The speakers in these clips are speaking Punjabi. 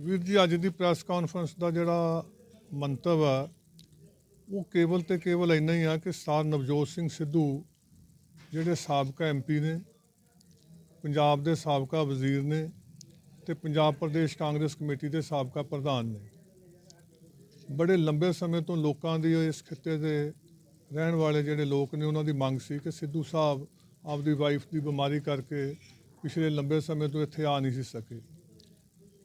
ਵੀਰ ਜੀ, ਅੱਜ ਦੀ ਪ੍ਰੈਸ ਕਾਨਫਰੰਸ ਦਾ ਜਿਹੜਾ ਮੰਤਵ ਆ, ਉਹ ਕੇਵਲ ਤੇ ਕੇਵਲ ਇੰਨਾ ਹੀ ਆ ਕਿ ਸਰ ਨਵਜੋਤ ਸਿੰਘ ਸਿੱਧੂ ਜਿਹੜੇ ਸਾਬਕਾ ਐਮਪੀ ਨੇ, ਪੰਜਾਬ ਦੇ ਸਾਬਕਾ ਵਜ਼ੀਰ ਨੇ ਤੇ ਪੰਜਾਬ ਪ੍ਰਦੇਸ਼ ਕਾਂਗਰਸ ਕਮੇਟੀ ਦੇ ਸਾਬਕਾ ਪ੍ਰਧਾਨ ਨੇ। ਬੜੇ ਲੰਬੇ ਸਮੇਂ ਤੋਂ ਲੋਕਾਂ ਦੀ ਇਸ ਖਿੱਤੇ ਦੇ ਰਹਿਣ ਵਾਲੇ ਜਿਹੜੇ ਲੋਕ ਨੇ, ਉਹਨਾਂ ਦੀ ਮੰਗ ਸੀ ਕਿ ਸਿੱਧੂ ਸਾਹਿਬ ਆਪਦੀ ਵਾਈਫ ਦੀ ਬਿਮਾਰੀ ਕਰਕੇ ਪਿਛਲੇ ਲੰਬੇ ਸਮੇਂ ਤੋਂ ਇੱਥੇ ਆ ਨਹੀਂ ਸੀ ਸਕੇ।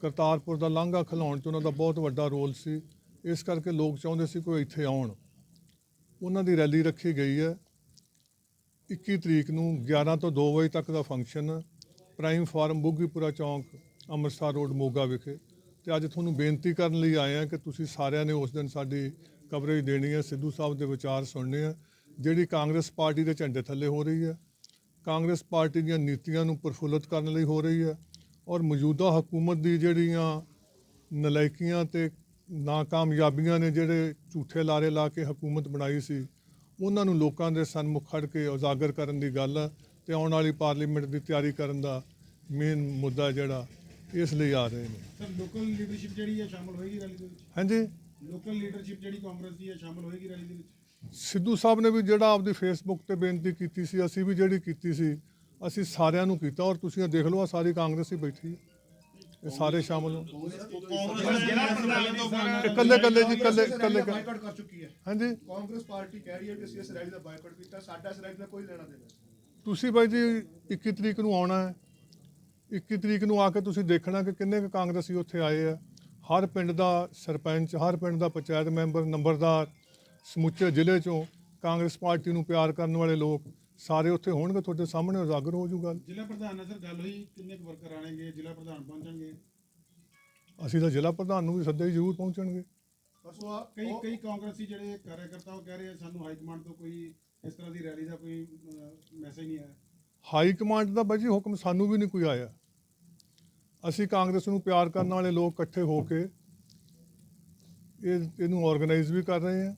ਕਰਤਾਰਪੁਰ ਦਾ ਲਾਂਘਾ ਖਲਾਉਣ 'ਚ ਉਹਨਾਂ ਦਾ ਬਹੁਤ ਵੱਡਾ ਰੋਲ ਸੀ। ਇਸ ਕਰਕੇ ਲੋਕ ਚਾਹੁੰਦੇ ਸੀ ਕੋਈ ਇੱਥੇ ਆਉਣ। ਉਹਨਾਂ ਦੀ ਰੈਲੀ ਰੱਖੀ ਗਈ ਹੈ। 21 ਤਰੀਕ ਨੂੰ 11 ਤੋਂ 2 ਵਜੇ ਤੱਕ ਦਾ ਫੰਕਸ਼ਨ ਪ੍ਰਾਈਮ ਫਾਰਮ ਬੁੱਗੀਪੁਰਾ ਚੌਂਕ, ਅੰਮ੍ਰਿਤਸਰ ਰੋਡ, ਮੋਗਾ ਵਿਖੇ। ਤੇ ਅੱਜ ਤੁਹਾਨੂੰ ਬੇਨਤੀ ਕਰਨ ਲਈ ਆਏ ਹਾਂ ਕਿ ਤੁਸੀਂ ਸਾਰਿਆਂ ਨੇ ਉਸ ਦਿਨ ਸਾਡੀ ਕਵਰੇਜ ਦੇਣੀ ਹੈ। ਸਿੱਧੂ ਸਾਹਿਬ ਦੇ ਵਿਚਾਰ ਸੁਣਨੇ ਆ। ਜਿਹੜੀ ਕਾਂਗਰਸ ਪਾਰਟੀ ਦੇ ਝੰਡੇ ਥੱਲੇ ਹੋ ਰਹੀ ਹੈ। ਕਾਂਗਰਸ ਪਾਰਟੀ ਦੀਆਂ ਨੀਤੀਆਂ ਨੂੰ ਪ੍ਰਫੁੱਲਤ ਕਰਨ ਲਈ ਹੋ ਰਹੀ ਹੈ। ਔਰ ਮੌਜੂਦਾ ਹਕੂਮਤ ਦੀ ਜਿਹੜੀਆਂ ਨਲਾਇਕੀਆਂ ਤੇ ਨਾਕਾਮਯਾਬੀਆਂ ਨੇ ਜਿਹੜੇ ਝੂਠੇ ਲਾਰੇ ਲਾ ਕੇ ਹਕੂਮਤ ਬਣਾਈ ਸੀ ਉਹਨਾਂ ਨੂੰ ਲੋਕਾਂ ਦੇ ਸਨਮੁਖ ਖੜ ਕੇ ਉਜਾਗਰ ਕਰਨ ਦੀ ਗੱਲ ਤੇ ਆਉਣ ਵਾਲੀ ਪਾਰਲੀਮੈਂਟ ਦੀ ਤਿਆਰੀ ਕਰਨ ਦਾ ਮੇਨ ਮੁੱਦਾ ਜਿਹੜਾ ਇਸ ਲਈ ਆ ਰਹੇ ਨੇ। ਸਰ ਲੋਕਲ ਲੀਡਰਸ਼ਿਪ ਜਿਹੜੀ ਹੈ ਸ਼ਾਮਲ ਹੋਏਗੀ ਰੈਲੀ ਦੇ ਵਿੱਚ? ਹਾਂਜੀ? ਲੋਕਲ ਲੀਡਰਸ਼ਿਪ ਜਿਹੜੀ ਕਾਂਗਰਸ ਦੀ ਹੈ ਸ਼ਾਮਲ ਹੋਏਗੀ ਰੈਲੀ ਦੇ ਵਿੱਚ? ਸਿੱਧੂ ਸਾਹਿਬ ਨੇ ਵੀ ਜਿਹੜਾ ਆਪਦੀ ਫੇਸਬੁੱਕ ਤੇ ਬੇਨਤੀ ਕੀਤੀ ਸੀ ਅਸੀਂ ਵੀ ਜਿਹੜੀ ਕੀਤੀ ਸੀ ਅਸੀਂ ਸਾਰਿਆਂ ਨੂੰ ਕੀਤਾ ਔਰ ਤੁਸੀਂ ਇਹ ਦੇਖ ਲਓ ਆ ਸਾਰੀ ਕਾਂਗਰਸ ਹੀ ਬੈਠੀ ਹੈ। ਇਹ ਸਾਰੇ ਸ਼ਾਮਲ ਹੋ। ਇਕੱਲੇ ਇਕੱਲੇ ਜੀ ਇਕੱਲੇ ਇਕੱਲੇ ਬਾਈਕਾਟ ਕਰ ਚੁੱਕੀ ਹੈ। ਹਾਂਜੀ। ਕਾਂਗਰਸ ਪਾਰਟੀ ਕਹਿ ਰਹੀ ਹੈ ਕਿ ਅਸੀਂ ਇਸ ਰੈਲੀ ਦਾ ਬਾਈਕਾਟ ਕੀਤਾ ਸਾਡਾ ਇਸ ਰੈਲੀ ਦਾ ਕੋਈ ਲੈਣਾ ਦੇਣਾ। ਤੁਸੀਂ ਬਾਈ ਜੀ 21 ਤਰੀਕ ਨੂੰ ਆਉਣਾ ਹੈ। 21 ਤਰੀਕ ਨੂੰ ਆ ਕੇ ਤੁਸੀਂ ਦੇਖਣਾ ਕਿ ਕਿੰਨੇ ਕੁ ਕਾਂਗਰਸੀ ਉੱਥੇ ਆਏ ਆ। ਹਰ ਪਿੰਡ ਦਾ ਸਰਪੰਚ ਹਰ ਪਿੰਡ ਦਾ ਪੰਚਾਇਤ ਮੈਂਬਰ ਨੰਬਰਦਾਰ ਸਮੁੱਚੇ ਜ਼ਿਲ੍ਹੇ ਚੋਂ ਕਾਂਗਰਸ ਪਾਰਟੀ ਨੂੰ ਪਿਆਰ ਕਰਨ ਵਾਲੇ ਲੋਕ ਸਾਰੇ ਉੱਥੇ ਹੋਣਗੇ ਤੁਹਾਡੇ ਸਾਹਮਣੇ ਉਜਾਗਰ ਹੋ ਜੂ ਗੱਲ ਜ਼ਿਲ੍ਹਾ ਪ੍ਰਧਾਨ ਨਾਲ ਸਰ ਗੱਲ ਹੋਈ ਕਿੰਨੇ ਕੁ ਵਰਕਰ ਆਣਗੇ ਜ਼ਿਲ੍ਹਾ ਪ੍ਰਧਾਨ ਪਹੁੰਚਣਗੇ? ਅਸੀਂ ਤਾਂ ਜ਼ਿਲ੍ਹਾ ਪ੍ਰਧਾਨ ਨੂੰ ਵੀ ਸੱਦੇ ਜ਼ਰੂਰ ਪਹੁੰਚਣਗੇ। ਪਰਸੋਂ ਆ ਕਈ ਕਈ ਕਾਂਗਰਸੀ ਜਿਹੜੇ ਕਾਰਜਕਰਤਾ ਉਹ ਕਹਿ ਰਹੇ ਆ ਸਾਨੂੰ ਹਾਈ ਕਮਾਂਡ ਤੋਂ ਕੋਈ ਇਸ ਤਰ੍ਹਾਂ ਦੀ ਰੈਲੀ ਦਾ ਕੋਈ ਮੈਸੇਜ ਨਹੀਂ ਆਇਆ। ਹਾਈ ਕਮਾਂਡ ਦਾ ਬਾਜੀ ਹੁਕਮ ਸਾਨੂੰ ਵੀ ਨਹੀਂ ਕੋਈ ਆਇਆ। ਅਸੀਂ ਕਾਂਗਰਸ ਨੂੰ ਪਿਆਰ ਕਰਨ ਵਾਲੇ ਲੋਕ ਇਕੱਠੇ ਹੋ ਕੇ ਇਹ ਇਹਨੂੰ ਆਰਗੇਨਾਈਜ਼ ਵੀ ਕਰ ਰਹੇ ਹਾਂ।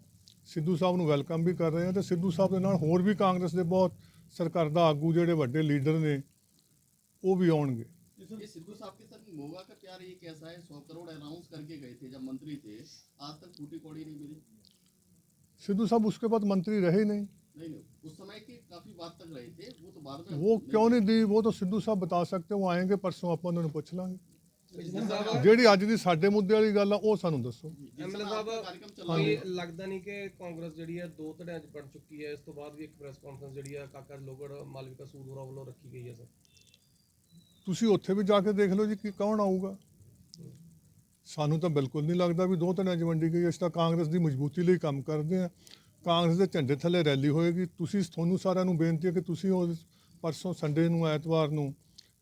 ਸਿੱਧੂ ਸਾਹਿਬ ਨੂੰ ਵੈਲਕਮ ਵੀ ਕਰ ਰਹੇ ਹਾਂ ਤੇ ਸਿੱਧੂ ਸਾਹਿਬ ਦੇ ਨਾਲ ਹੋਰ ਵੀ ਕਾਂਗਰਸ ਦੇ ਬਹੁਤ ਸਰਕਰਦਾ ਆਗੂ ਜਿਹੜੇ ਵੱਡੇ ਲੀਡਰ ਨੇ ਉਹ ਵੀ ਆਉਣਗੇ ਇਹ ਸਰ ये सिद्धू साहब के साथ मोगा का प्यार ये कैसा है सौ करोड़ अनाउंस करके गए थे जब मंत्री थे आज तक फूटी कौड़ी नहीं मिली सिद्धू साहब उसके बाद मंत्री रहे ही नहीं नहीं नहीं उस समय की काफी बात तक रहे थे वो तो बाद में वो क्यों नहीं दी वो तो सिद्धू ਸਾਹਿਬ ਬਤਾ ਸਕਦੇ ਉਹ ਆਏਗੇ ਪਰਸੋਂ ਆਪਾਂ ਉਹਨਾਂ ਨੂੰ ਪੁੱਛ ਲਾਂਗੇ ਜਿਹੜੀ ਅੱਜ ਦੀ ਸਾਡੇ ਮੁੱਦੇ ਵਾਲੀ ਗੱਲ ਆ ਉਹ ਸਾਨੂੰ ਦੱਸੋ। ਐਮਐਲਏ ਸਾਹਿਬ ਕੋਈ ਲੱਗਦਾ ਨਹੀਂ ਕਿ ਕਾਂਗਰਸ ਜਿਹੜੀ ਹੈ ਦੋ ਧੜਿਆਂ 'ਚ ਬਣ ਚੁੱਕੀ ਹੈ। ਇਸ ਤੋਂ ਬਾਅਦ ਵੀ ਇੱਕ ਪ੍ਰੈਸ ਕਾਨਫਰੰਸ ਜਿਹੜੀ ਆ ਕਾਕਾ ਲੋਗੜ ਮਾਲਵਿਕਾ ਸੂਦੋਰਾ ਵੱਲੋਂ ਰੱਖੀ ਗਈ ਹੈ ਸਰ। ਤੁਸੀਂ ਉੱਥੇ ਵੀ ਜਾ ਕੇ ਦੇਖ ਲਓ ਜੀ ਕੀ ਕੌਣ ਆਊਗਾ। ਸਾਨੂੰ ਤਾਂ ਬਿਲਕੁਲ ਨਹੀਂ ਲੱਗਦਾ ਵੀ ਦੋ ਧੜਿਆਂ 'ਚ ਵੰਡੀ ਗਈ। ਅਸੀਂ ਤਾਂ ਕਾਂਗਰਸ ਦੀ ਮਜ਼ਬੂਤੀ ਲਈ ਕੰਮ ਕਰਦੇ ਆ ਕਾਂਗਰਸ ਦੇ ਝੰਡੇ ਥੱਲੇ ਰੈਲੀ ਹੋਏਗੀ। ਤੁਸੀਂ ਤੁਹਾਨੂੰ ਸਾਰਿਆਂ ਨੂੰ ਬੇਨਤੀ ਹੈ ਕਿ ਤੁਸੀਂ ਉਸ ਪਰਸੋਂ ਸੰਡੇ ਨੂੰ ਐਤਵਾਰ ਨੂੰ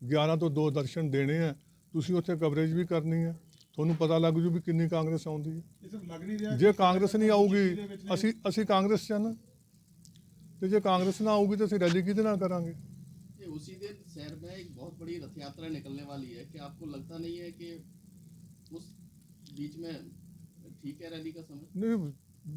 11 ਤੋਂ 2 ਦਰਸ਼ਨ ਦੇਣੇ ਆ। ਤੁਸੀਂ ਉੱਥੇ ਕਵਰੇਜ ਵੀ ਕਰਨੀ ਹੈ ਤੁਹਾਨੂੰ ਪਤਾ ਲੱਗ ਜੂ ਵੀ ਕਿੰਨੀ ਕਾਂਗਰਸ ਆਉਂਦੀ ਹੈ ਇਹ ਸਰ ਲੱਗ ਨਹੀਂ ਰਿਹਾ ਜੇ ਕਿ ਕਾਂਗਰਸ ਨਹੀਂ ਆਊਗੀ ਇਹਦੇ ਵਿੱਚ ਨੇ- ਅਸੀਂ ਅਸੀਂ ਕਾਂਗਰਸ ਚ ਆ ਨਾ ਤੇ ਜੇ ਕਾਂਗਰਸ ਨਾ ਆਊਗੀ ਤਾਂ ਅਸੀਂ ਰੈਲੀ ਕਿਹਦੇ ਨਾਲ ਕਰਾਂਗੇ ये उसी दिन शहर में एक बहुत बड़ी रथ यात्रा निकलने वाली है कि आपको लगता नहीं है कि उस बीच में ठीक है रैली का समय नहीं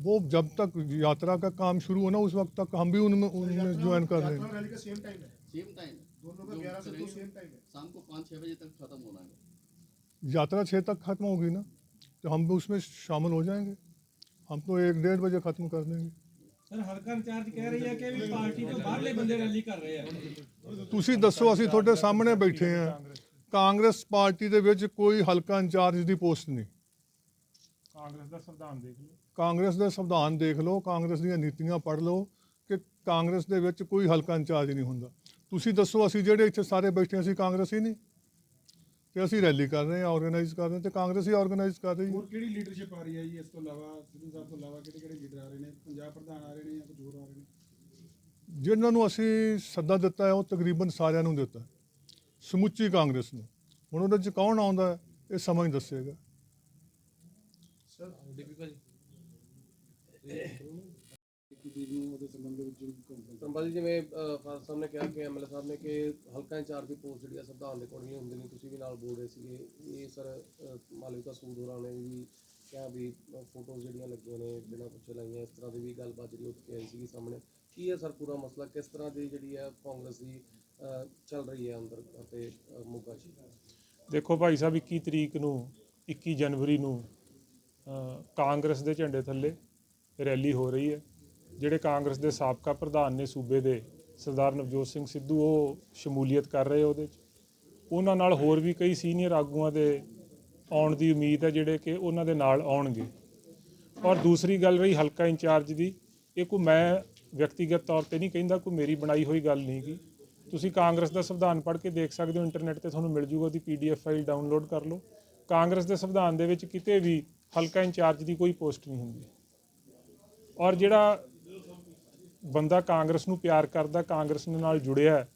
वो जब तक यात्रा का काम शुरू हो ना उस वक्त तक हम भी उनमें उनमें यात्रा- ज्वाइन कर रहे यात्रा हैं रैली का सेम टाइम है सेम टाइम है दोनों का जो 11 से 2 करेंगे, सेम टाइम है शाम को पाँच छह बजे तक खत्म होना है यात्रा छः तक खत्म होगी ना तो हम भी उसमें शामिल हो जाएंगे हम तो एक डेढ़ बजे खत्म कर देंगे ਸਰ ਹਲਕਾ ਇੰਚਾਰਜ ਕਹਿ ਰਹੀ ਹੈ ਕਿ ਵੀ ਪਾਰਟੀ ਤੋਂ ਬਾਹਰਲੇ ਬੰਦੇ ਰੈਲੀ ਕਰ ਰਹੇ ਆ ਤੁਸੀਂ ਦੱਸੋ ਅਸੀਂ ਤੁਹਾਡੇ ਸਾਹਮਣੇ ਬੈਠੇ ਹਾਂ ਕਾਂਗਰਸ ਪਾਰਟੀ ਦੇ ਵਿੱਚ ਕੋਈ ਹਲਕਾ ਇੰਚਾਰਜ ਦੀ ਪੋਸਟ ਨਹੀਂ ਕਾਂਗਰਸ ਦਾ ਸੰਵਿਧਾਨ ਦੇਖ ਲਓ ਕਾਂਗਰਸ ਦੇ ਸੰਵਿਧਾਨ ਦੇਖ ਲਓ ਕਾਂਗਰਸ ਦੀਆਂ ਨੀਤੀਆਂ ਪੜ੍ਹ ਲਓ ਕਿ ਕਾਂਗਰਸ ਦੇ ਵਿੱਚ ਕੋਈ ਹਲਕਾ ਇੰਚਾਰਜ ਨਹੀਂ ਹੁੰਦਾ ਤੁਸੀਂ ਦੱਸੋ ਅਸੀਂ ਜਿਹੜੇ ਇੱਥੇ ਸਾਰੇ ਬੈਠੇ ਅਸੀਂ ਕਾਂਗਰਸੀ ਨਹੀਂ। ਤੇ ਅਸੀਂ ਰੈਲੀ ਕਰ ਰਹੇ ਹਾਂ ਆਰਗੇਨਾਈਜ਼ ਕਰ ਰਹੇ ਹਾਂ ਤੇ ਕਾਂਗਰਸ ਹੀ ਆਰਗੇਨਾਈਜ਼ ਕਰ ਰਹੀ ਹੈ। ਹੋਰ ਕਿਹੜੀ ਲੀਡਰਸ਼ਿਪ ਆ ਰਹੀ ਹੈ ਜੀ ਇਸ ਤੋਂ ਇਲਾਵਾ ਸਿੱਧੂ ਸਾਹਿਬ ਤੋਂ ਇਲਾਵਾ ਕਿਹੜੇ ਕਿਹੜੇ ਲੀਡਰ ਆ ਰਹੇ ਨੇ? ਪੰਜਾਬ ਪ੍ਰਧਾਨ ਆ ਰਹੇ ਨੇ ਜਾਂ ਕੁਝ ਹੋਰ ਆ ਰਹੇ ਨੇ? ਜਿਨ੍ਹਾਂ ਨੂੰ ਅਸੀਂ ਸੱਦਾ ਦਿੱਤਾ ਹੈ ਉਹ ਤਕਰੀਬਨ ਸਾਰਿਆਂ ਨੂੰ ਦਿੱਤਾ। ਸਮੁੱਚੀ ਕਾਂਗਰਸ ਨੂੰ। ਹੁਣ ਉਹਦੇ ਚ ਕੌਣ ਆਉਂਦਾ ਹੈ, ਇਹ ਸਮਾਂ ਹੀ ਦੱਸੇਗਾ। ਸਰ ਡੀਪੀ ਭਾਜੀ। ਸੰਭਾ ਜੀ ਜਿਵੇਂ ਫਾਦਰ ਸਾਹਿਬ ਨੇ ਕਿਹਾ ਕਿ ਐਮਐਲਏ ਸਾਹਿਬ ਨੇ ਕਿ ਹਲਕਾ ਇੰਚਾਰਜ ਦੀ ਪੋਸਟ ਜਿਹੜੀ ਹੈ ਸੰਵਿਧਾਨ ਦੇ ਕੋਲ ਨਹੀਂ ਹੁੰਦੀ ਨਹੀਂ ਤੁਸੀਂ ਵੀ ਨਾਲ ਬੋਲ ਰਹੇ ਸੀਗੇ। ਇਹ ਸਰ ਮਾਲਵਿਕਾ ਸੂਦੋਰਾ ਨੇ ਵੀ ਕਿਹਾ ਵੀ ਫੋਟੋਜ਼ ਜਿਹੜੀਆਂ ਲੱਗੀਆਂ ਨੇ ਬਿਨਾਂ ਪੁੱਛੇ ਲਾਈਆਂ ਇਸ ਤਰ੍ਹਾਂ ਦੀ ਵੀ ਗੱਲਬਾਤ ਜਿਹੜੀ ਉੱਠ ਕੇ ਆਈ ਸੀਗੀ ਸਾਹਮਣੇ। ਕੀ ਹੈ ਸਰ ਪੂਰਾ ਮਸਲਾ ਕਿਸ ਤਰ੍ਹਾਂ ਦੀ ਜਿਹੜੀ ਹੈ ਕਾਂਗਰਸ ਦੀ ਚੱਲ ਰਹੀ ਹੈ ਅੰਦਰ ਅਤੇ ਮੋਗਾ 'ਚ ਦੇਖੋ ਭਾਈ ਸਾਹਿਬ 21 ਤਰੀਕ ਨੂੰ 21 ਜਨਵਰੀ ਨੂੰ ਕਾਂਗਰਸ ਦੇ ਝੰਡੇ ਥੱਲੇ ਰੈਲੀ ਹੋ ਰਹੀ ਹੈ। ਜਿਹੜੇ ਕਾਂਗਰਸ ਦੇ ਸਾਬਕਾ ਪ੍ਰਧਾਨ ਨੇ ਸੂਬੇ ਦੇ ਸਰਦਾਰ ਨਵਜੋਤ ਸਿੰਘ ਸਿੱਧੂ, ਉਹ ਸ਼ਮੂਲੀਅਤ ਕਰ ਰਹੇ ਉਹਦੇ 'ਚ। ਉਹਨਾਂ ਨਾਲ ਹੋਰ ਵੀ ਕਈ ਸੀਨੀਅਰ ਆਗੂਆਂ ਦੇ ਆਉਣ ਦੀ ਉਮੀਦ ਹੈ ਜਿਹੜੇ ਕਿ ਉਹਨਾਂ ਦੇ ਨਾਲ ਆਉਣਗੇ। ਔਰ ਦੂਸਰੀ ਗੱਲ ਰਹੀ ਹਲਕਾ ਇੰਚਾਰਜ ਦੀ, ਇਹ ਕੋਈ ਮੈਂ ਵਿਅਕਤੀਗਤ ਤੌਰ ਤੇ ਨਹੀਂ ਕਹਿੰਦਾ ਕੋਈ ਮੇਰੀ ਬਣਾਈ ਹੋਈ ਗੱਲ ਨਹੀਂ ਗੀ। ਤੁਸੀਂ ਕਾਂਗਰਸ ਦਾ ਸੰਵਿਧਾਨ ਪੜ੍ਹ ਕੇ ਦੇਖ ਸਕਦੇ ਹੋ, ਇੰਟਰਨੈਟ ਤੇ ਤੁਹਾਨੂੰ ਮਿਲ ਜੂਗਾ, ਉਹਦੀ ਪੀਡੀਐਫ ਫਾਈਲ ਡਾਊਨਲੋਡ ਕਰ ਲਓ। ਕਾਂਗਰਸ ਦੇ ਸੰਵਿਧਾਨ ਦੇ ਵਿੱਚ ਕਿਤੇ ਵੀ ਹਲਕਾ ਇੰਚਾਰਜ ਦੀ ਕੋਈ ਪੋਸਟ ਨਹੀਂ ਹੁੰਦੀ। ਔਰ ਜਿਹੜਾ ਬੰਦਾ ਕਾਂਗਰਸ ਨੂੰ ਪਿਆਰ ਕਰਦਾ, ਕਾਂਗਰਸ ਨਾਲ ਜੁੜਿਆ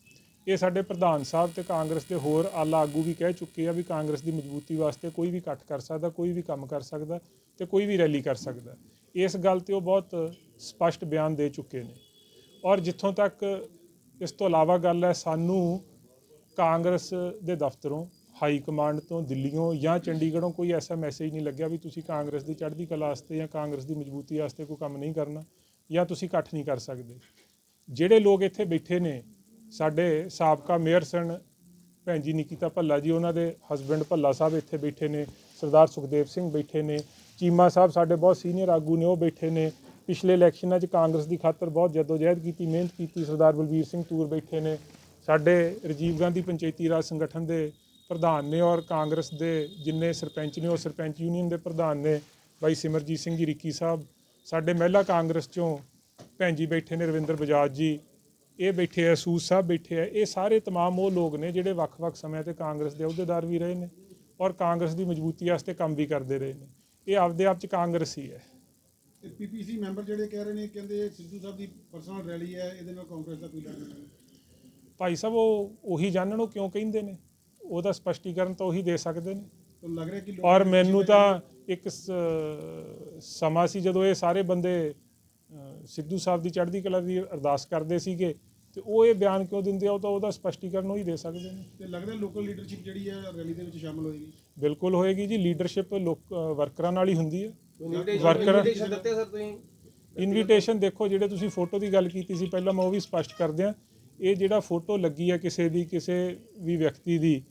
ਇਹ ਸਾਡੇ ਪ੍ਰਧਾਨ ਸਾਹਿਬ ਤੇ ਕਾਂਗਰਸ ਦੇ ਹੋਰ ਆਲਾ ਆਗੂ ਵੀ ਕਹਿ ਚੁੱਕੇ ਆ ਵੀ ਕਾਂਗਰਸ ਦੀ ਮਜ਼ਬੂਤੀ ਵਾਸਤੇ ਕੋਈ ਵੀ ਇਕੱਠ ਕਰ ਸਕਦਾ, ਕੋਈ ਵੀ ਕੰਮ ਕਰ ਸਕਦਾ ਤੇ ਕੋਈ ਵੀ ਰੈਲੀ ਕਰ ਸਕਦਾ। ਇਸ ਗੱਲ ਤੇ ਉਹ ਬਹੁਤ ਸਪਸ਼ਟ ਬਿਆਨ ਦੇ ਚੁੱਕੇ ਨੇ। ਔਰ ਜਿੱਥੋਂ ਤੱਕ ਇਸ ਤੋਂ ਇਲਾਵਾ ਗੱਲ ਹੈ, ਸਾਨੂੰ ਕਾਂਗਰਸ ਦੇ ਦਫ਼ਤਰੋਂ, ਹਾਈ ਕਮਾਂਡ ਤੋਂ ਦਿੱਲੀੋਂ ਜਾਂ ਚੰਡੀਗੜ੍ਹੋਂ ਕੋਈ ਐਸਾ ਮੈਸੇਜ ਨਹੀਂ ਲੱਗਿਆ ਵੀ ਤੁਸੀਂ ਕਾਂਗਰਸ ਦੀ ਚੜ੍ਹਦੀ ਕਲਾ ਵਾਸਤੇ ਜਾਂ ਕਾਂਗਰਸ ਦੀ ਮਜ਼ਬੂਤੀ ਵਾਸਤੇ ਕੋਈ ਕੰਮ ਨਹੀਂ ਕਰਨਾ। ਜਾਂ ਤੁਸੀਂ ਇਕੱਠ ਨਹੀਂ ਕਰ ਸਕਦੇ। ਜਿਹੜੇ ਲੋਕ ਇੱਥੇ ਬੈਠੇ ਨੇ, ਸਾਡੇ ਸਾਬਕਾ ਮੇਅਰ ਸਨ, ਭੈਣ ਜੀ ਨਿਕਿਤਾ ਭੱਲਾ ਜੀ, ਉਹਨਾਂ ਦੇ ਹਸਬੰਡ ਭੱਲਾ ਸਾਹਿਬ ਇੱਥੇ ਬੈਠੇ ਨੇ, ਸਰਦਾਰ ਸੁਖਦੇਵ ਸਿੰਘ ਬੈਠੇ ਨੇ, ਚੀਮਾ ਸਾਹਿਬ ਸਾਡੇ ਬਹੁਤ ਸੀਨੀਅਰ ਆਗੂ ਨੇ, ਉਹ ਬੈਠੇ ਨੇ। ਪਿਛਲੇ ਇਲੈਕਸ਼ਨਾਂ 'ਚ ਕਾਂਗਰਸ ਦੀ ਖਾਤਰ ਬਹੁਤ ਜਦੋਜਹਿਦ ਕੀਤੀ, ਮਿਹਨਤ ਕੀਤੀ, ਸਰਦਾਰ ਬਲਬੀਰ ਸਿੰਘ ਤੂਰ ਬੈਠੇ ਨੇ। ਸਾਡੇ ਰਾਜੀਵ ਗਾਂਧੀ ਪੰਚਾਇਤੀ ਰਾਜ ਸੰਗਠਨ ਦੇ ਪ੍ਰਧਾਨ ਨੇ ਔਰ ਕਾਂਗਰਸ ਦੇ ਜਿੰਨੇ ਸਰਪੰਚ ਨੇ, ਉਹ ਸਰਪੰਚ ਯੂਨੀਅਨ ਦੇ ਪ੍ਰਧਾਨ ਨੇ, ਬਾਈ ਸਿਮਰਜੀਤ ਸਿੰਘ ਜੀ, ਰਿੱਕੀ ਸਾਹਿਬ ਸਾਡੇ ਮਹਿਲਾ ਕਾਂਗਰਸ ਚੋਂ ਭੈਣ ਜੀ ਬੈਠੇ ਨੇ ਰਵਿੰਦਰ ਬਜਾਜ ਜੀ ਇਹ ਬੈਠੇ ਆ ਸੂਦ ਸਾਹਿਬ ਬੈਠੇ ਆ ਇਹ ਸਾਰੇ तमाम ਉਹ ਲੋਕ ਨੇ ਜਿਹੜੇ ਵੱਖ-ਵੱਖ ਸਮਿਆਂ ਤੇ ਕਾਂਗਰਸ ਦੇ ਅਹੁਦੇਦਾਰ ਵੀ ਰਹੇ ਨੇ ਔਰ ਕਾਂਗਰਸ ਦੀ ਮਜ਼ਬੂਤੀ ਵਾਸਤੇ ਕੰਮ ਵੀ ਕਰਦੇ ਰਹੇ ਨੇ ਇਹ ਆਪਦੇ ਆਪ ਚ ਕਾਂਗਰਸ ਹੀ ਹੈ ਤੇ ਪੀਪੀਸੀ ਮੈਂਬਰ ਜਿਹੜੇ ਕਹਿ ਰਹੇ ਨੇ ਕਹਿੰਦੇ ਸਿੱਧੂ ਸਾਹਿਬ ਦੀ ਪਰਸਨਲ ਰੈਲੀ ਹੈ ਇਹਦੇ ਨਾਲ ਕਾਂਗਰਸ ਦਾ ਕੋਈ ਲੈਣਾ ਦੇਣਾ ਨਹੀਂ ਭਾਈ ਸਾਹਿਬ ਉਹ ਉਹੀ ਜਾਣਨ ਉਹ ਕਿਉਂ ਕਹਿੰਦੇ ਨੇ ਉਹਦਾ ਸਪਸ਼ਟੀਕਰਨ ਤਾਂ ਉਹੀ ਦੇ ਸਕਦੇ ਨੇ ਤਾਂ ਲੱਗ ਰਿਹਾ ਕਿ ਲੋਕ ਔਰ ਮੈਨੂੰ ਤਾਂ ਇੱਕ ਸ- ਸਮਾਂ ਸੀ ਜਦੋਂ ਇਹ ਸਾਰੇ ਬੰਦੇ ਅ, ਸਿੱਧੂ ਸਾਹਿਬ ਦੀ ਚੜ੍ਹਦੀ ਕਲਾ ਦੀ ਅਰਦਾਸ ਕਰਦੇ ਸੀਗੇ ਤੇ ਉਹ ਇਹ ਬਿਆਨ ਕਿਉਂ ਦਿੰਦੇ ਆ? ਉਹ ਤਾਂ ਉਹਦਾ ਸਪਸ਼ਟੀਕਰਨ ਉਹ ਹੀ ਦੇ ਸਕਦੇ ਨੇ। ਤੇ ਲੱਗਦਾ ਲੋਕਲ ਲੀਡਰਸ਼ਿਪ ਜਿਹੜੀ ਹੈ ਰੈਲੀ ਦੇ ਵਿੱਚ ਸ਼ਾਮਲ ਹੋਏਗੀ? ਬਿਲਕੁਲ ਹੋਏਗੀ ਜੀ। ਲੀਡਰਸ਼ਿਪ ਲੋਕ ਅ, ਵਰਕਰਾਂ ਨਾਲ ਹੀ ਹੁੰਦੀ ਹੈ ਇਨਵੀਟੇਸ਼ਨ Worker- ਇਨਵੀਟੇਸ਼ਨ ਦਿੱਤੇ ਸਰ ਤੁਸੀਂ? ਇਨਵੀਟੇਸ਼ਨ ਦੇਖੋ ਜਿਹੜੇ ਤੁਸੀਂ ਫੋਟੋ ਦੀ ਗੱਲ ਕੀਤੀ ਸੀ ਪਹਿਲਾਂ ਮੈਂ ਉਹ ਵੀ ਸਪਸ਼ਟ ਕਰ ਦਿਆਂ ਇਹ ਜਿਹੜਾ ਫੋਟੋ ਲੱਗੀ ਹੈ ਕਿਸੇ ਦੀ ਕਿਸੇ ਵੀ ਵਿਅਕਤੀ ਦੀ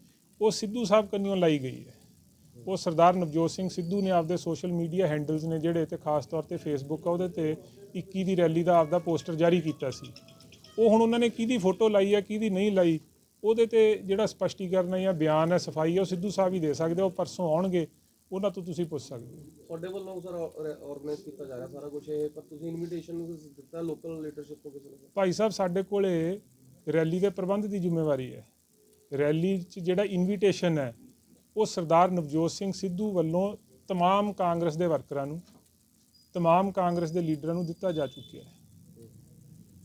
ਉਹ ਸਿੱਧੂ ਸਾਹਿਬ ਕੰਨਿਓ ਲਾਈ ਗਈ ਹੈ। ਉਹ ਸਰਦਾਰ ਨਵਜੋਤ ਸਿੰਘ ਸਿੱਧੂ ਨੇ ਆਪਦੇ ਸੋਸ਼ਲ ਮੀਡੀਆ ਹੈਂਡਲਸ ਨੇ ਜਿਹੜੇ ਤੇ ਖਾਸ ਤੌਰ ਤੇ ਫੇਸਬੁੱਕ ਆ ਉਹਦੇ ਤੇ 21 ਦੀ ਰੈਲੀ ਦਾ ਆਪਦਾ ਪੋਸਟਰ ਜਾਰੀ ਕੀਤਾ ਸੀ। ਉਹ ਹੁਣ ਉਹਨਾਂ ਨੇ ਕਿਹਦੀ ਫੋਟੋ ਲਾਈ ਹੈ ਕਿਹਦੀ ਨਹੀਂ ਲਾਈ ਉਹਦੇ ਤੇ ਜਿਹੜਾ ਸਪਸ਼ਟੀਕਰਨ ਹੈ ਜਾਂ ਬਿਆਨ ਹੈ ਸਫ਼ਾਈ ਹੈ ਉਹ ਸਿੱਧੂ ਸਾਹਿਬ ਹੀ ਦੇ ਸਕਦੇ ਉਹ ਪਰਸੋਂ ਆਉਣਗੇ ਉਹਨਾਂ ਤੋਂ ਤੁਸੀਂ ਪੁੱਛ ਸਕਦੇ ਹੋ। ਤੁਹਾਡੇ ਵੱਲੋਂ ਸਰ ਆਰਗੇਨਾਈਜ਼ ਕੀਤਾ ਜਾ ਰਿਹਾ ਸਾਰਾ ਕੁਝ ਇਹ ਪਰ ਤੁਸੀਂ ਇਨਵੀਟੇਸ਼ਨ ਦਿੱਤਾ ਲੋਕਲ ਲੀਡਰਸ਼ਿਪ ਨੂੰ ਕਿਸੇ ਨੂੰ? ਭਾਈ ਸਾਹਿਬ ਸਾਡੇ ਕੋਲੇ ਰੈਲੀ ਦੇ ਪ੍ਰਬੰਧ ਦੀ ਜ਼ਿੰਮੇਵਾਰੀ ਹੈ। ਰੈਲੀ 'ਚ ਜਿਹੜਾ ਇਨਵੀਟੇਸ਼ਨ ਹੈ ਉਹ ਸਰਦਾਰ ਨਵਜੋਤ ਸਿੰਘ ਸਿੱਧੂ ਵੱਲੋਂ तमाम ਕਾਂਗਰਸ ਦੇ ਵਰਕਰਾਂ ਨੂੰ तमाम ਕਾਂਗਰਸ ਦੇ ਲੀਡਰਾਂ ਨੂੰ ਦਿੱਤਾ ਜਾ ਚੁੱਕਿਆ ਹੈ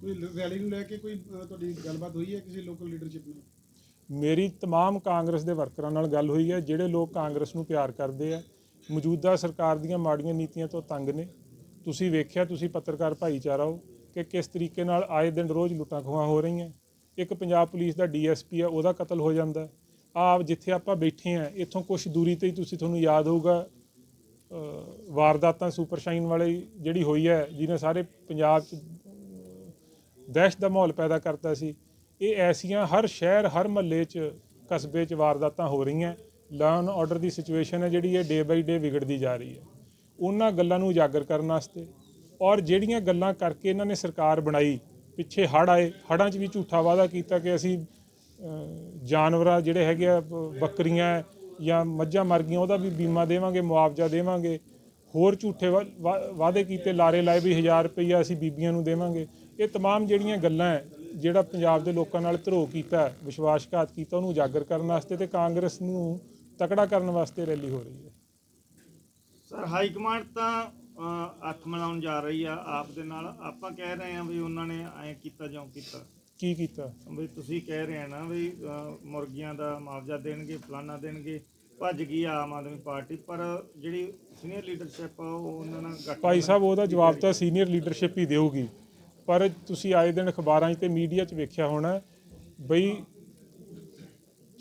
ਕੋਈ ਰੈਲੀ ਨੂੰ ਲੈ ਕੇ ਕੋਈ ਅਹ, ਤੁਹਾਡੀ ਗੱਲਬਾਤ ਹੋਈ ਹੈ ਕਿਸੇ ਲੋਕਲ ਲੀਡਰਸ਼ਿਪ ਨਾਲ ਮੇਰੀ तमाम ਕਾਂਗਰਸ ਦੇ ਵਰਕਰਾਂ ਨਾਲ ਗੱਲ ਹੋਈ ਹੈ ਜਿਹੜੇ ਲੋਕ ਕਾਂਗਰਸ ਨੂੰ ਪਿਆਰ ਕਰਦੇ ਆ ਮੌਜੂਦਾ ਸਰਕਾਰ ਦੀਆਂ ਮਾੜੀਆਂ ਨੀਤੀਆਂ ਤੋਂ ਤੰਗ ਨੇ ਤੁਸੀਂ ਵੇਖਿਆ ਤੁਸੀਂ ਪੱਤਰਕਾਰ ਭਾਈਚਾਰਾ ਹੋ ਕਿ ਕਿਸ ਤਰੀਕੇ ਨਾਲ ਆਏ ਦਿਨ ਰੋਜ਼ ਲੁੱਟਾਂ ਖੋਹਾਂ ਹੋ ਰਹੀਆਂ ਇੱਕ ਪੰਜਾਬ ਪੁਲਿਸ ਦਾ ਡੀਐਸਪੀ ਆ ਉਹਦਾ ਕਤਲ ਹੋ ਜਾਂਦਾ ਆਪ ਜਿੱਥੇ ਆਪਾਂ ਬੈਠੇ ਆ ਇੱਥੋਂ ਕੁਝ ਦੂਰੀ ਤੇ ਹੀ ਤੁਸੀਂ ਤੁਹਾਨੂੰ ਯਾਦ ਹੋਊਗਾ ਅ, ਵਾਰਦਾਤਾਂ ਸੁਪਰਸ਼ਾਈਨ ਵਾਲੀ ਜਿਹੜੀ ਹੋਈ ਹੈ ਜਿਹਨੇ ਸਾਰੇ ਪੰਜਾਬ 'ਚ ਦਹਿਸ਼ਤ ਦਾ ਮਾਹੌਲ ਪੈਦਾ ਕਰਤਾ ਸੀ ਇਹ ਐਸੀਆਂ ਹਰ ਸ਼ਹਿਰ ਹਰ ਮਹੱਲੇ 'ਚ ਕਸਬੇ 'ਚ ਵਾਰਦਾਤਾਂ ਹੋ ਰਹੀਆਂ ਲਾਅ ਆਰਡਰ ਦੀ ਸਿਚੁਏਸ਼ਨ ਹੈ ਜਿਹੜੀ ਇਹ ਡੇ ਬਾਈ ਡੇ ਵਿਗੜਦੀ ਜਾ ਰਹੀ ਹੈ। ਉਹਨਾਂ ਗੱਲਾਂ ਨੂੰ ਉਜਾਗਰ ਕਰਨ ਵਾਸਤੇ ਔਰ ਜਿਹੜੀਆਂ ਗੱਲਾਂ ਕਰਕੇ ਇਹਨਾਂ ਨੇ ਸਰਕਾਰ ਬਣਾਈ ਪਿੱਛੇ ਹੜ੍ਹ ਆਏ ਹੜ੍ਹਾਂ 'ਚ ਵੀ ਝੂਠਾ ਵਾਅਦਾ ਕੀਤਾ ਕਿ ਅਸੀਂ ਜਾਨਵਰਾਂ ਜਿਹੜੇ ਹੈਗੇ ਆ ਬ- ਬੱਕਰੀਆਂ ਜਾਂ ਮੱਝਾਂ ਮਰ ਗਈਆਂ ਉਹਦਾ ਵੀ ਬੀਮਾ ਦੇਵਾਂਗੇ ਮੁਆਵਜ਼ਾ ਦੇਵਾਂਗੇ ਹੋਰ ਝੂਠੇ ਵਾ- ਵਾ- ਵਾਅਦੇ ਕੀਤੇ ਲਾਰੇ ਲਾਏ ਵੀ 1000 ਰੁਪਈਆ ਅਸੀਂ ਬੀਬੀਆਂ ਨੂੰ ਦੇਵਾਂਗੇ ਇਹ तमाम ਜਿਹੜੀਆਂ ਗੱਲਾਂ ਹੈ ਜਿਹੜਾ ਪੰਜਾਬ ਦੇ ਲੋਕਾਂ ਨਾਲ ਧਰੋ ਕੀਤਾ ਹੈ, ਵਿਸ਼ਵਾਸਘਾਤ ਕੀਤਾ ਉਹਨੂੰ ਉਜਾਗਰ ਕਰਨ ਵਾਸਤੇ ਤੇ ਕਾਂਗਰਸ ਨੂੰ ਤਕੜਾ ਕਰਨ ਵਾਸਤੇ ਰੈਲੀ ਹੋ ਰਹੀ ਹੈ ਸਰ ਹਾਈ ਕਮਾਂਡ ਤਾਂ ਅਹ, ਹੱਥ ਮਿਲਾਉਣ ਜਾ ਰਹੀ ਆ ਆਪ ਦੇ ਨਾਲ ਆਪਾਂ ਕਹਿ ਰਹੇ ਆ ਵੀ ਉਹਨਾਂ ਨੇ ਐਂ ਕੀਤਾ ਜਾਂ ਕੀਤਾ ਕੀ ਕੀਤਾ? ਵੀ ਤੁਸੀਂ ਕਹਿ ਰਹੇ ਆ ਨਾ ਵੀ ਅਹ, ਮੁਰਗੀਆਂ ਦਾ ਮੁਆਵਜ਼ਾ ਦੇਣਗੇ ਫਲਾਨਾ ਦੇਣਗੇ ਭੱਜ ਗਈ ਆਮ ਆਦਮੀ ਪਾਰਟੀ ਪਰ ਜਿਹੜੀ ਸੀਨੀਅਰ ਲੀਡਰਸ਼ਿਪ ਆ ਉਹ ਉਹਨਾਂ ਨਾਲ ਗੱਠ ਭਾਈ ਸਾਹਿਬ ਉਹਦਾ ਜਵਾਬ ਤਾਂ ਸੀਨੀਅਰ ਲੀਡਰਸ਼ਿਪ ਹੀ ਦੇਊਗੀ। ਪਰ ਤੁਸੀਂ ਆਏ ਦਿਨ ਅਖਬਾਰਾਂ 'ਚ ਤੇ ਮੀਡੀਆ 'ਚ ਵੇਖਿਆ ਹੋਣਾ ਬਈ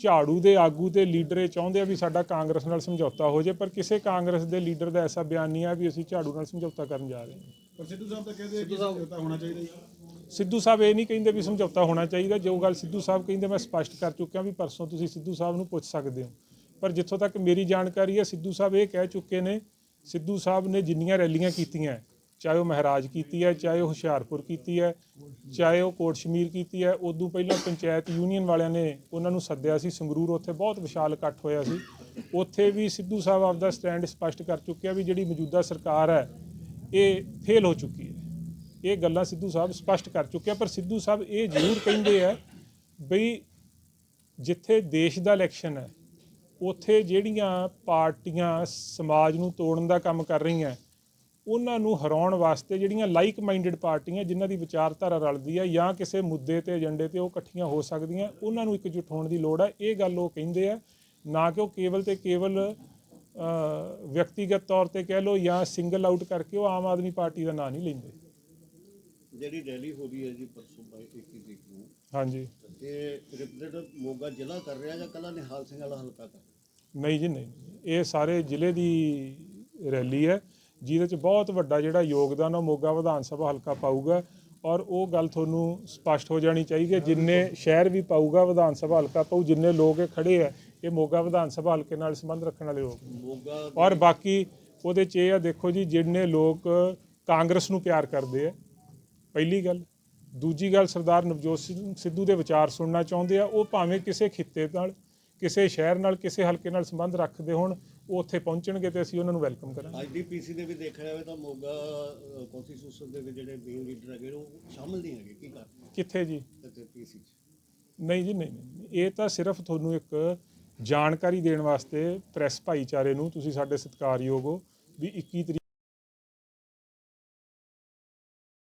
ਝਾੜੂ ਦੇ ਆਗੂ ਤੇ ਲੀਡਰ ਇਹ ਚਾਹੁੰਦੇ ਆ ਵੀ ਸਾਡਾ ਕਾਂਗਰਸ ਨਾਲ ਸਮਝੌਤਾ ਹੋ ਜਾਏ ਪਰ ਕਿਸੇ ਕਾਂਗਰਸ ਦੇ ਲੀਡਰ ਦਾ ਐਸਾ ਬਿਆਨ ਨਹੀਂ ਆ ਵੀ ਅਸੀਂ ਝਾੜੂ ਨਾਲ ਸਮਝੌਤਾ ਕਰਨ ਜਾ ਰਹੇ ਹਾਂ। ਪਰ ਸਿੱਧੂ ਸਾਹਿਬ ਤਾਂ ਕਹਿੰਦੇ ਕਿ ਸਮਝੌਤਾ ਹੋਣਾ ਚਾਹੀਦਾ ਜੀ। ਸਿੱਧੂ ਸਾਹਿਬ ਇਹ ਨਹੀਂ ਕਹਿੰਦੇ ਵੀ ਸਮਝੌਤਾ ਹੋਣਾ ਚਾਹੀਦਾ, ਜੋ ਗੱਲ ਸਿੱਧੂ ਸਾਹਿਬ ਕਹਿੰਦੇ, ਮੈਂ ਸਪਸ਼ਟ ਕਰ ਚੁੱਕਿਆ ਵੀ ਪਰਸੋਂ ਤੁਸੀਂ ਸਿੱਧੂ ਸਾਹਿਬ ਨੂੰ ਪੁੱਛ ਸਕਦੇ ਹੋ। ਪਰ ਜਿੱਥੋਂ ਤੱਕ ਮੇਰੀ ਜਾਣਕਾਰੀ ਹੈ, ਸਿੱਧੂ ਸਾਹਿਬ ਇਹ ਕਹਿ ਚੁੱਕੇ ਨੇ, ਸਿੱਧੂ ਸਾਹਿਬ ਨੇ ਜਿੰਨੀਆਂ ਰੈਲੀਆਂ ਕੀਤੀਆਂ, ਚਾਹੇ ਉਹ ਮਹਾਰਾਜ ਕੀਤੀ ਹੈ, ਚਾਹੇ ਉਹ ਹੁਸ਼ਿਆਰਪੁਰ ਕੀਤੀ ਹੈ, ਚਾਹੇ ਉਹ ਕੋਟ ਸ਼ਮੀਰ ਕੀਤੀ ਹੈ, ਉਦੋਂ ਪਹਿਲਾਂ ਪੰਚਾਇਤ ਯੂਨੀਅਨ ਵਾਲਿਆਂ ਨੇ ਉਹਨਾਂ ਨੂੰ ਸੱਦਿਆ ਸੀ, ਸੰਗਰੂਰ ਉੱਥੇ ਬਹੁਤ ਵਿਸ਼ਾਲ ਇਕੱਠ ਹੋਇਆ ਸੀ। ਉੱਥੇ ਵੀ ਸਿੱਧੂ ਸਾਹਿਬ ਆਪਦਾ ਸਟੈਂਡ ਸਪਸ਼ਟ ਕਰ ਚੁੱਕਿਆ ਵੀ ਜਿਹੜੀ ਮੌਜੂਦਾ ਸਰਕਾਰ ਹੈ, ਇਹ ਫੇਲ ਹੋ ਚੁੱਕੀ ਹੈ। ਇਹ ਗੱਲਾਂ ਸਿੱਧੂ ਸਾਹਿਬ ਸਪਸ਼ਟ ਕਰ ਚੁੱਕੇ ਆ, ਪਰ ਸਿੱਧੂ ਸਾਹਿਬ ਇਹ ਜ਼ਰੂਰ ਕਹਿੰਦੇ ਆ ਬਈ ਜਿੱਥੇ ਦੇਸ਼ ਦਾ ਇਲੈਕਸ਼ਨ ਹੈ, ਉੱਥੇ ਜਿਹੜੀਆਂ ਪਾਰਟੀਆਂ ਸਮਾਜ ਨੂੰ ਤੋੜਨ ਦਾ ਕੰਮ ਕਰ ਰਹੀਆਂ, ਉਹਨਾਂ ਨੂੰ ਹਰਾਉਣ ਵਾਸਤੇ ਜਿਹੜੀਆਂ ਲਾਈਕ ਮਾਈਂਡਡ ਪਾਰਟੀਆਂ ਜਿਨ੍ਹਾਂ ਦੀ ਵਿਚਾਰਧਾਰਾ ਰਲਦੀ ਹੈ ਜਾਂ ਕਿਸੇ ਮੁੱਦੇ ਤੇ, ਏਜੰਡੇ ਤੇ ਉਹ ਇਕੱਠੀਆਂ ਹੋ ਸਕਦੀਆਂ, ਉਹਨਾਂ ਨੂੰ ਇਕਜੁੱਟ ਹੋਣ ਦੀ ਲੋੜ ਹੈ ਇਹ ਗੱਲ ਉਹ ਕਹਿੰਦੇ ਆ, ਨਾ ਕਿ ਉਹ ਕੇਵਲ ਤੇ ਕੇਵਲ ਵਿਅਕਤੀਗਤ ਤੌਰ ਤੇ ਕਹਿ ਲਓ ਜਾਂ ਸਿੰਗਲ ਆਊਟ ਕਰਕੇ ਉਹ ਆਮ ਆਦਮੀ ਪਾਰਟੀ ਦਾ ਨਾਂ ਨਹੀਂ ਲੈਂਦੇ। ਜਿਹੜੀ ਰੈਲੀ ਹੋ ਰਹੀ ਹੈ ਜੀ ਪਰਸੋਂ ਬਾਈ 21 ਤਰੀਕ ਨੂੰ ਹਾਂਜੀ। ਇਹ ਰਿਪਰੈਜ਼ੈਂਟ ਮੋਗਾ ਜ਼ਿਲ੍ਹਾ ਕਰ ਰਿਹਾ ਜਾਂ ਕੱਲਾ ਨਿਹਾਲ ਸਿੰਘ ਵਾਲਾ ਹਲਕਾ ਕਰ ਰਿਹਾ? ਨਹੀਂ ਜੀ ਨਹੀਂ। ਇਹ ਸਾਰੇ ਜ਼ਿਲ੍ਹੇ ਦੀ ਰੈਲੀ ਹੈ ਜਿਹਦੇ ਚ ਬਹੁਤ ਵੱਡਾ ਜਿਹੜਾ ਯੋਗਦਾਨ ਉਹ ਮੋਗਾ ਵਿਧਾਨ ਸਭਾ ਹਲਕਾ ਪਾਊਗਾ ਔਰ ਉਹ ਗੱਲ ਤੁਹਾਨੂੰ ਸਪਸ਼ਟ ਹੋ ਜਾਣੀ ਚਾਹੀਦੀ ਹੈ ਜਿੰਨੇ ਸ਼ਹਿਰ ਵੀ ਪਾਊਗਾ ਵਿਧਾਨ ਸਭਾ ਹਲਕਾ ਪਾਊ ਜਿੰਨੇ ਲੋਕ ਇਹ ਖੜੇ ਆ ਇਹ ਮੋਗਾ ਵਿਧਾਨ ਸਭਾ ਹਲਕੇ ਨਾਲ ਸੰਬੰਧ ਰੱਖਣ ਵਾਲੇ ਲੋਕ ਨੇ। ਮੋਗਾ ਔਰ ਬਾਕੀ ਉਹਦੇ ਚ ਇਹ ਆ ਦੇਖੋ ਜੀ ਜਿੰਨੇ ਲੋਕ ਕਾਂਗਰਸ ਨੂੰ ਪਿਆਰ ਕਰਦੇ ਆ ਪਹਿਲੀ ਗੱਲ। ਦੂਜੀ ਗੱਲ ਸਰਦਾਰ ਨਵਜੋਤ ਸਿੰਘ ਸਿੱਧੂ ਦੇ ਵਿਚਾਰ ਸੁਣਨਾ ਚਾਹੁੰਦੇ ਆ। ਉਹ ਭਾਵੇਂ ਕਿਸੇ ਖਿੱਤੇ ਨਾਲ ਕਿਸੇ ਸ਼ਹਿਰ ਨਾਲ ਕਿਸੇ ਹਲਕੇ ਨਾਲ ਸੰਬੰਧ ਰੱਖਦੇ ਹੋਣ ਉਹ ਉੱਥੇ ਪਹੁੰਚਣਗੇ ਤੇ ਅਸੀਂ ਉਹਨਾਂ ਨੂੰ ਵੈਲਕਮ ਕਰਾਂਗੇ। ਆਈਡੀਪੀਸੀ ਦੇ ਵੀ ਦੇਖਿਆ ਜਾਵੇ ਤਾਂ ਮੋਗਾ ਕੌਂਸਟੀਟਿਊਸ਼ਨ ਦੇ ਵਿੱਚ ਜਿਹੜੇ ਮੇਨ ਲੀਡਰ ਹੈਗੇ ਉਹ ਸ਼ਾਮਲ ਨਹੀਂ ਹੈਗੇ। ਕੀ ਕਰ ਕਿੱਥੇ ਜੀ? ਪੀਸੀ ਚ। ਨਹੀਂ ਜੀ ਨਹੀਂ ਨਹੀਂ। ਇਹ ਤਾਂ ਸਿਰਫ ਤੁਹਾਨੂੰ ਇੱਕ ਜਾਣਕਾਰੀ ਦੇਣ ਵਾਸਤੇ ਪ੍ਰੈਸ ਭਾਈਚਾਰੇ ਨੂੰ ਤੁਸੀਂ ਸਾਡੇ ਸਤਿਕਾਰਯੋਗ ਹੋ ਵੀ 21 ਤਰੀਕ